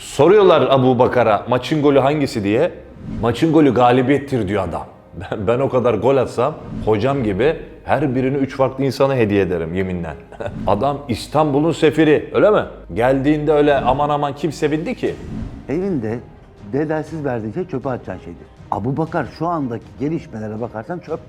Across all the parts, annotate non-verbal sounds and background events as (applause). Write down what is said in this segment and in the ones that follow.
Soruyorlar Abu Bakar'a maçın golü hangisi diye. Maçın golü galibiyettir diyor adam. (laughs) Ben, ben o kadar gol atsam hocam gibi her birini üç farklı insana hediye ederim yeminle. (laughs) adam İstanbul'un sefiri öyle mi? Geldiğinde öyle aman aman kim sevindi ki? Evinde bedelsiz verdiğin şey çöpe atacağın şeydir. Abu Bakar şu andaki gelişmelere bakarsan çöp.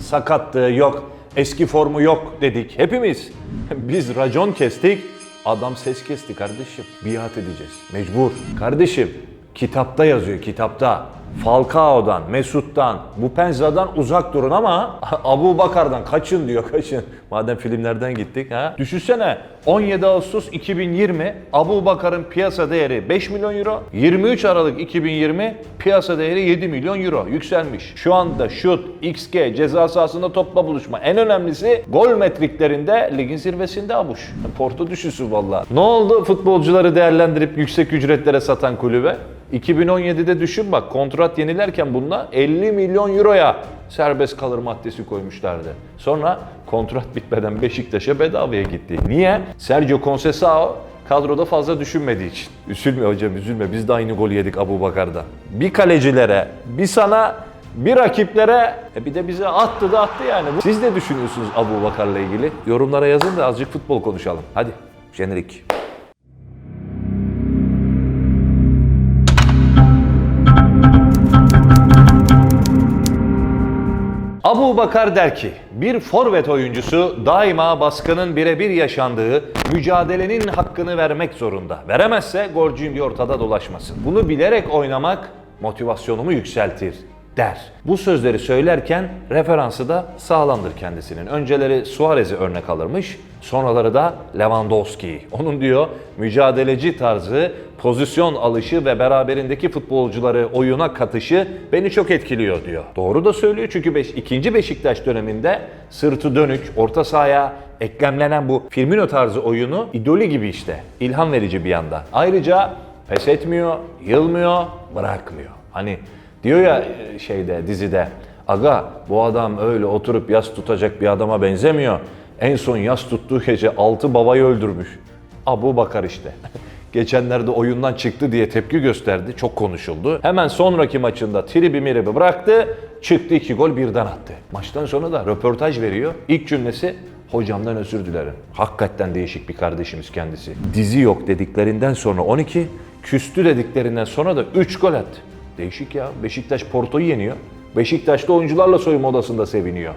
Sakatlığı yok, eski formu yok dedik hepimiz. (laughs) Biz racon kestik, adam ses kesti kardeşim. Biat edeceğiz, mecbur. Kardeşim, kitapta yazıyor, kitapta. Falcao'dan, Mesut'tan, Bupenza'dan uzak durun ama (laughs) Abu Bakar'dan kaçın diyor, kaçın. Madem filmlerden gittik ha. Düşünsene 17 Ağustos 2020 Abu Bakar'ın piyasa değeri 5 milyon euro. 23 Aralık 2020 piyasa değeri 7 milyon euro yükselmiş. Şu anda şut, XG, ceza sahasında topla buluşma. En önemlisi gol metriklerinde ligin zirvesinde Abuş. Porto düşüşü valla. Ne oldu futbolcuları değerlendirip yüksek ücretlere satan kulübe? 2017'de düşün bak kontrat yenilerken bununla 50 milyon euroya serbest kalır maddesi koymuşlardı. Sonra kontrat bitmeden Beşiktaş'a bedavaya gitti. Niye? Sergio Conceição kadroda fazla düşünmediği için. Üzülme hocam üzülme biz de aynı golü yedik Abu Bakar'da. Bir kalecilere, bir sana, bir rakiplere, e bir de bize attı da attı yani. Siz ne düşünüyorsunuz Abu Bakar'la ilgili? Yorumlara yazın da azıcık futbol konuşalım. Hadi jenerik. Abu Bakar der ki, bir forvet oyuncusu daima baskının birebir yaşandığı mücadelenin hakkını vermek zorunda. Veremezse golcüyüm diye ortada dolaşmasın. Bunu bilerek oynamak motivasyonumu yükseltir der. Bu sözleri söylerken referansı da sağlamdır kendisinin. Önceleri Suarez'i örnek alırmış, sonraları da Lewandowski'yi. Onun diyor mücadeleci tarzı, pozisyon alışı ve beraberindeki futbolcuları oyuna katışı beni çok etkiliyor diyor. Doğru da söylüyor çünkü beş, ikinci Beşiktaş döneminde sırtı dönük, orta sahaya eklemlenen bu Firmino tarzı oyunu idolü gibi işte. İlham verici bir yanda. Ayrıca pes etmiyor, yılmıyor, bırakmıyor. Hani Diyor ya e, şeyde dizide aga bu adam öyle oturup yas tutacak bir adama benzemiyor. En son yas tuttuğu gece altı babayı öldürmüş. Abu Bakar işte. (laughs) Geçenlerde oyundan çıktı diye tepki gösterdi. Çok konuşuldu. Hemen sonraki maçında tribi miribi bıraktı. Çıktı iki gol birden attı. Maçtan sonra da röportaj veriyor. İlk cümlesi hocamdan özür dilerim. Hakikaten değişik bir kardeşimiz kendisi. Dizi yok dediklerinden sonra 12, küstü dediklerinden sonra da 3 gol attı. Değişik ya. Beşiktaş Porto'yu yeniyor. Beşiktaş'ta oyuncularla soyunma odasında seviniyor.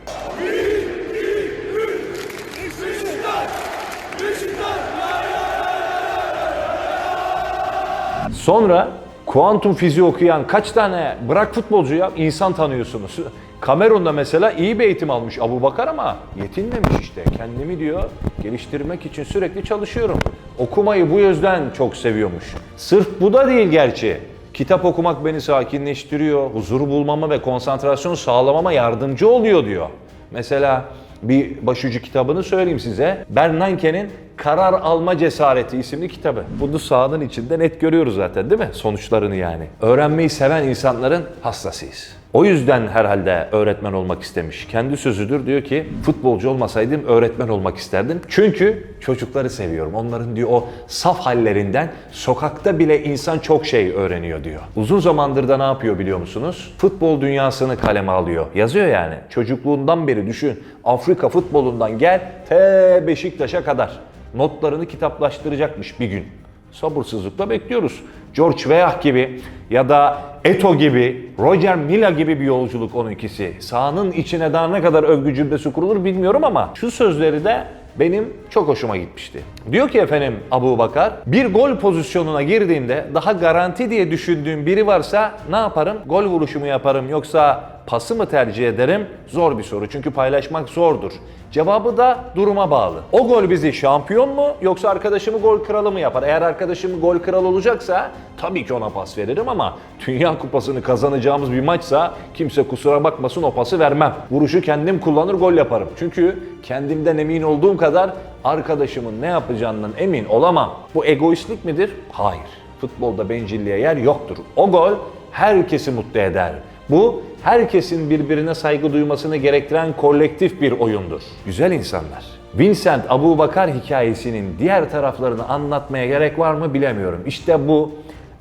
Sonra kuantum fiziği okuyan kaç tane bırak futbolcu ya insan tanıyorsunuz. Kamerun'da mesela iyi bir eğitim almış Abu Bakar ama yetinmemiş işte. Kendimi diyor geliştirmek için sürekli çalışıyorum. Okumayı bu yüzden çok seviyormuş. Sırf bu da değil gerçi. Kitap okumak beni sakinleştiriyor, huzur bulmama ve konsantrasyon sağlamama yardımcı oluyor diyor. Mesela bir başucu kitabını söyleyeyim size. Bernanke'nin Karar Alma Cesareti isimli kitabı. Bunu sahanın içinde net görüyoruz zaten değil mi? Sonuçlarını yani. Öğrenmeyi seven insanların hastasıyız. O yüzden herhalde öğretmen olmak istemiş. Kendi sözüdür diyor ki futbolcu olmasaydım öğretmen olmak isterdim. Çünkü çocukları seviyorum. Onların diyor o saf hallerinden sokakta bile insan çok şey öğreniyor diyor. Uzun zamandır da ne yapıyor biliyor musunuz? Futbol dünyasını kaleme alıyor. Yazıyor yani. Çocukluğundan beri düşün. Afrika futbolundan gel te Beşiktaş'a kadar. Notlarını kitaplaştıracakmış bir gün. Sabırsızlıkla bekliyoruz. George Weah gibi ya da Eto gibi, Roger Mila gibi bir yolculuk onunkisi. Sahanın içine daha ne kadar övgü cümlesi kurulur bilmiyorum ama şu sözleri de benim çok hoşuma gitmişti. Diyor ki efendim Abu Bakar, bir gol pozisyonuna girdiğimde daha garanti diye düşündüğüm biri varsa ne yaparım? Gol vuruşumu yaparım yoksa pası mı tercih ederim? Zor bir soru çünkü paylaşmak zordur. Cevabı da duruma bağlı. O gol bizi şampiyon mu yoksa arkadaşımı gol kralı mı yapar? Eğer arkadaşım gol kralı olacaksa tabii ki ona pas veririm ama Dünya Kupası'nı kazanacağımız bir maçsa kimse kusura bakmasın o pası vermem. Vuruşu kendim kullanır gol yaparım. Çünkü kendimden emin olduğum kadar arkadaşımın ne yapacağından emin olamam. Bu egoistlik midir? Hayır. Futbolda bencilliğe yer yoktur. O gol herkesi mutlu eder. Bu herkesin birbirine saygı duymasını gerektiren kolektif bir oyundur. Güzel insanlar, Vincent Abu Bakar hikayesinin diğer taraflarını anlatmaya gerek var mı bilemiyorum. İşte bu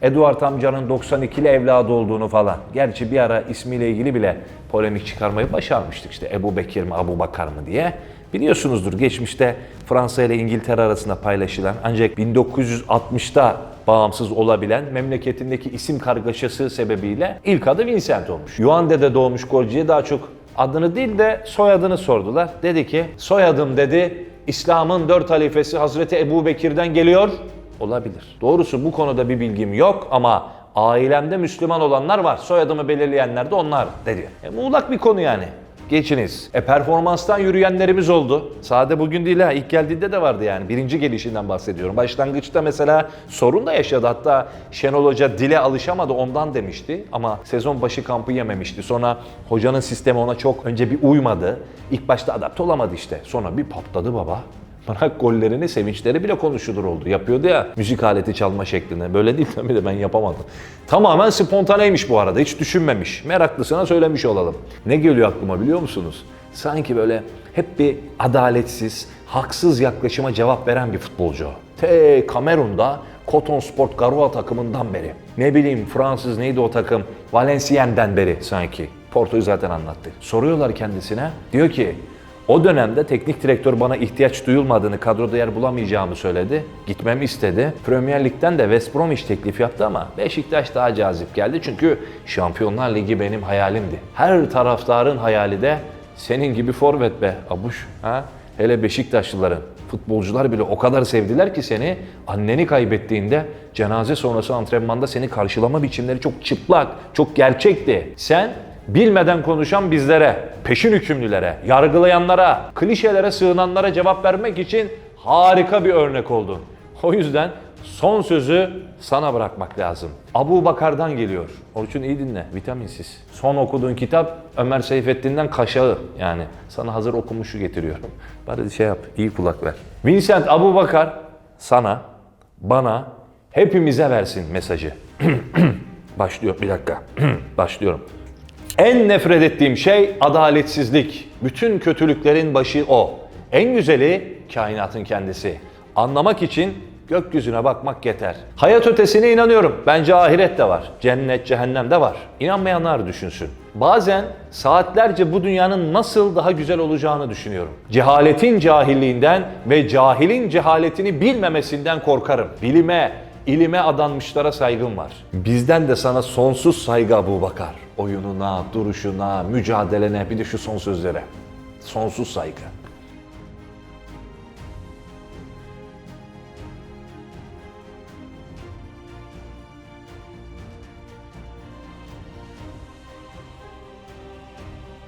Eduard amcanın 92'li evladı olduğunu falan. Gerçi bir ara ismiyle ilgili bile polemik çıkarmayı başarmıştık işte Ebu Bekir mi Abu Bakar mı diye. Biliyorsunuzdur geçmişte Fransa ile İngiltere arasında paylaşılan ancak 1960'ta bağımsız olabilen memleketindeki isim kargaşası sebebiyle ilk adı Vincent olmuş. Yuande'de doğmuş golcüye daha çok adını değil de soyadını sordular. Dedi ki soyadım dedi İslam'ın dört halifesi Hazreti Ebu Bekir'den geliyor. Olabilir. Doğrusu bu konuda bir bilgim yok ama ailemde Müslüman olanlar var. Soyadımı belirleyenler de onlar dedi. E, muğlak bir konu yani. Geçiniz. E performanstan yürüyenlerimiz oldu. Sade bugün değil ha. İlk geldiğinde de vardı yani. Birinci gelişinden bahsediyorum. Başlangıçta mesela sorun da yaşadı. Hatta Şenol Hoca dile alışamadı ondan demişti. Ama sezon başı kampı yememişti. Sonra hocanın sistemi ona çok önce bir uymadı. İlk başta adapte olamadı işte. Sonra bir patladı baba. Bırak gollerini, sevinçleri bile konuşulur oldu. Yapıyordu ya müzik aleti çalma şeklinde. Böyle değil tabii de ben yapamadım. Tamamen spontaneymiş bu arada. Hiç düşünmemiş. Meraklısına söylemiş olalım. Ne geliyor aklıma biliyor musunuz? Sanki böyle hep bir adaletsiz, haksız yaklaşıma cevap veren bir futbolcu. Te Kamerun'da Koton Sport Garoua takımından beri. Ne bileyim Fransız neydi o takım? Valenciennes'den beri sanki. Porto'yu zaten anlattı. Soruyorlar kendisine. Diyor ki o dönemde teknik direktör bana ihtiyaç duyulmadığını, kadroda yer bulamayacağımı söyledi. Gitmemi istedi. Premier Lig'den de West Bromwich teklif yaptı ama Beşiktaş daha cazip geldi. Çünkü Şampiyonlar Ligi benim hayalimdi. Her taraftarın hayali de senin gibi forvet be Abuş. Ha? Hele Beşiktaşlıların. Futbolcular bile o kadar sevdiler ki seni anneni kaybettiğinde cenaze sonrası antrenmanda seni karşılama biçimleri çok çıplak, çok gerçekti. Sen bilmeden konuşan bizlere, peşin hükümlülere, yargılayanlara, klişelere sığınanlara cevap vermek için harika bir örnek oldun. O yüzden son sözü sana bırakmak lazım. Abu Bakar'dan geliyor. Orçun iyi dinle, vitaminsiz. Son okuduğun kitap Ömer Seyfettin'den Kaşağı. Yani sana hazır okumuşu getiriyorum. Bari şey yap, iyi kulak ver. Vincent Abu Bakar sana, bana, hepimize versin mesajı. (clears throat) Başlıyor, bir dakika. (clears throat) Başlıyorum. En nefret ettiğim şey adaletsizlik. Bütün kötülüklerin başı o. En güzeli kainatın kendisi. Anlamak için gökyüzüne bakmak yeter. Hayat ötesine inanıyorum. Bence ahiret de var. Cennet, cehennem de var. İnanmayanlar düşünsün. Bazen saatlerce bu dünyanın nasıl daha güzel olacağını düşünüyorum. Cehaletin cahilliğinden ve cahilin cehaletini bilmemesinden korkarım. Bilime, ilime adanmışlara saygım var. Bizden de sana sonsuz saygı Abu Bakar. Oyununa, duruşuna, mücadelene bir de şu son sözlere. Sonsuz saygı.